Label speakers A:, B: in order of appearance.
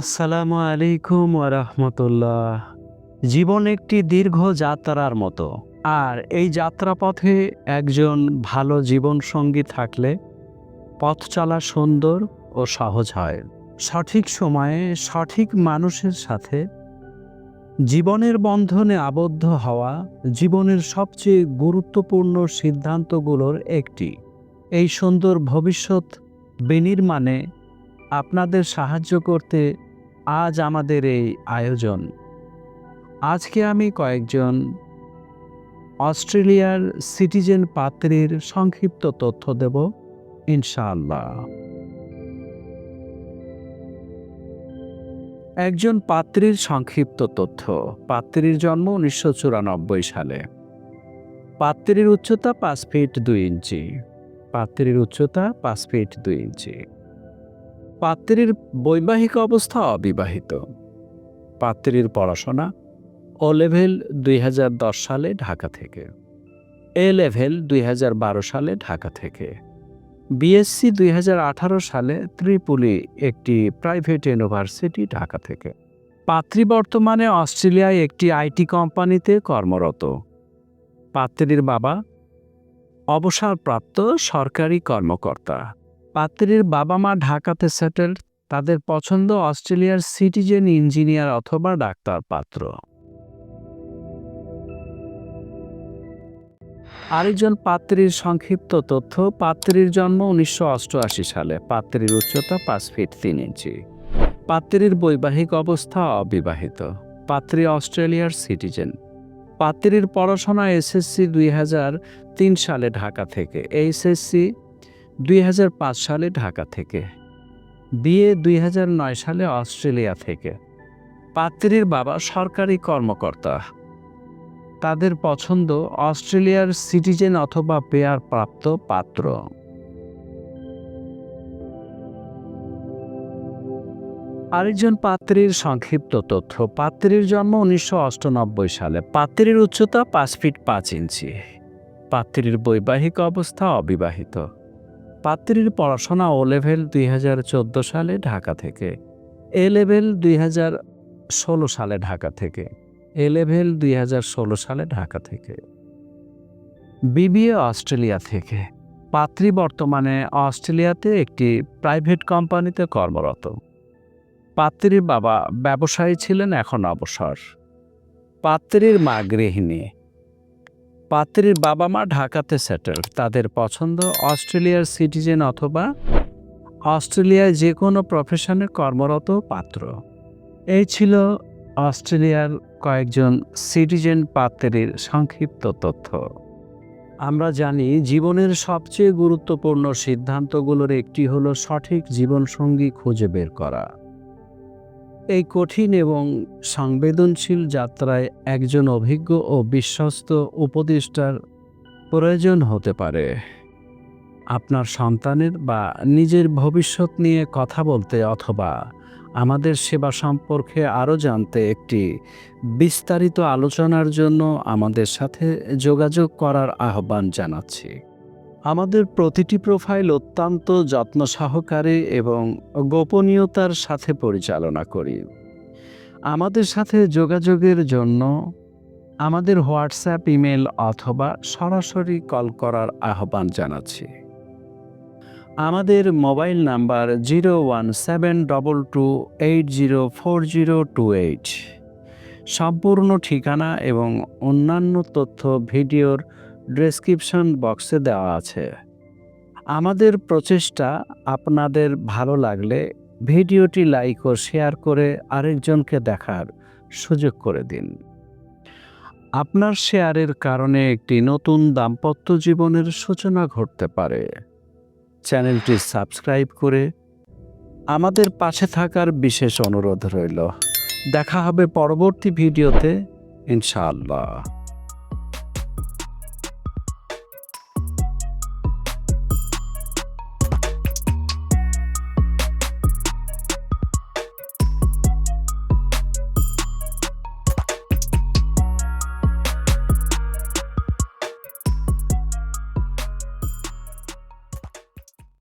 A: আসসালামু আলাইকুম ওরহমতুল্লাহ জীবন একটি দীর্ঘ যাত্রার মতো। আর এই যাত্রাপথে একজন ভালো জীবনসঙ্গী থাকলে পথ চলা সুন্দর ও সহজ হয়। সঠিক সময়ে সঠিক মানুষের সাথে জীবনের বন্ধনে আবদ্ধ হওয়া জীবনের সবচেয়ে গুরুত্বপূর্ণ সিদ্ধান্তগুলোর একটি। এই সুন্দর ভবিষ্যৎ বিনির্মাণে আপনাদের সাহায্য করতে আজ আমাদের এই আয়োজন। আজকে আমি কয়েকজন অস্ট্রেলিয়ার সিটিজেন পাত্রীর সংক্ষিপ্ত তথ্য দেব, ইনশাআল্লাহ। একজন পাত্রীর সংক্ষিপ্ত তথ্য। পাত্রীর জন্ম উনিশশো চুরানব্বই সালে। পাত্রীর উচ্চতা পাঁচ ফিট দুই ইঞ্চি। পাত্রীর উচ্চতা পাঁচ ফিট দুই ইঞ্চি। পাত্রীর বৈবাহিক অবস্থা অবিবাহিত। পাত্রীর পড়াশোনা ও লেভেল দুই হাজার দশ সালে ঢাকা থেকে। এ লেভেল দুই হাজার বারো সালে ঢাকা থেকে। বিএসসি দুই হাজার আঠারো সালে ত্রিপুলি একটি প্রাইভেট ইউনিভার্সিটি ঢাকা থেকে। পাত্রী বর্তমানে অস্ট্রেলিয়ায় একটি আইটি কোম্পানিতে কর্মরত। পাত্রীর বাবা অবসরপ্রাপ্ত সরকারি কর্মকর্তা। পাত্রীর বাবা মা ঢাকাতে সেটেল তাদের পছন্দ অস্ট্রেলিয়ার সিটিজেন ইঞ্জিনিয়ার অথবা ডাক্তার পাত্র। আরেকজন পাত্রীর সংক্ষিপ্ত তথ্য, পাত্রীর জন্ম উনিশশো অষ্টআশি সালে, পাত্রীর উচ্চতা পাঁচ ফিট তিন ইঞ্চি। পাত্রীর বৈবাহিক অবস্থা অবিবাহিত। পাত্রী অস্ট্রেলিয়ার সিটিজেন পাত্রীর পড়াশোনা এসএসসি দুই হাজার তিন সালে ঢাকা থেকে। এইচএসসি দুই হাজার পাঁচ সালে ঢাকা থেকে, বিয়ে দুই হাজার নয় সালে অস্ট্রেলিয়া থেকে। পাত্রীর বাবা সরকারি কর্মকর্তা। তাদের পছন্দ অস্ট্রেলিয়ার সিটিজেন অথবা পেয়ার প্রাপ্ত পাত্র। আরেকজন পাত্রীর সংক্ষিপ্ত তথ্য, পাত্রীর জন্ম উনিশশো সালে। পাত্রীর উচ্চতা পাঁচ ফিট পাঁচ ইঞ্চি। পাত্রীর বৈবাহিক অবস্থা অবিবাহিত। পাত্রীর পড়াশোনা ও লেভেল দুই হাজার চোদ্দ সালে ঢাকা থেকে। এ লেভেল দুই হাজার ষোলো সালে ঢাকা থেকে। এ লেভেল দুই হাজার ষোলো সালে ঢাকা থেকে। বিবিএ অস্ট্রেলিয়া থেকে। পাত্রী বর্তমানে অস্ট্রেলিয়াতে একটি প্রাইভেট কোম্পানিতে কর্মরত। পাত্রীর বাবা ব্যবসায়ী ছিলেন, এখন অবসর। পাত্রীর মা গৃহিণী। পাত্রীর বাবা মা ঢাকাতে সেটেল তাদের পছন্দ অস্ট্রেলিয়ার সিটিজেন অথবা অস্ট্রেলিয়ায় যে কোনো প্রফেশনে কর্মরত পাত্র। এই ছিল অস্ট্রেলিয়ার কয়েকজন সিটিজেন পাত্রের সংক্ষিপ্ত তথ্য। আমরা জানি জীবনের সবচেয়ে গুরুত্বপূর্ণ সিদ্ধান্তগুলোর একটি হলো সঠিক জীবনসঙ্গী খুঁজে বের করা। এই কঠিন এবং সংবেদনশীল যাত্রায় একজন অভিজ্ঞ ও বিশ্বস্ত উপদেষ্টার প্রয়োজন হতে পারে। আপনার সন্তানের বা নিজের ভবিষ্যৎ নিয়ে কথা বলতে অথবা আমাদের সেবা সম্পর্কে আরও জানতে একটি বিস্তারিত আলোচনার জন্য আমাদের সাথে যোগাযোগ করার আহ্বান জানাচ্ছি। আমাদের প্রতিটি প্রোফাইল অত্যন্ত যত্ন সহকারে এবং গোপনীয়তার সাথে পরিচালনা করি। আমাদের সাথে যোগাযোগের জন্য আমাদের হোয়াটসঅ্যাপ, ইমেল অথবা সরাসরি কল করার আহ্বান জানাচ্ছি। আমাদের mobile number zero one seven double two eight zero four zero two eight. সম্পূর্ণ ঠিকানা এবং অন্যান্য তথ্য, ভিডিওর ডেসক্রিপশন বক্সে দেওয়া আছে। আমাদের প্রচেষ্টা আপনাদের ভালো লাগলে ভিডিওটি লাইক ও শেয়ার করে আরেকজনকে দেখার সুযোগ করে দিন। আপনার শেয়ারের কারণে একটি নতুন দাম্পত্য জীবনের সূচনা ঘটতে পারে। চ্যানেলটি সাবস্ক্রাইব করে আমাদের পাশে থাকার বিশেষ অনুরোধ রইল। দেখা হবে পরবর্তী ভিডিওতে, ইনশাআল্লাহ।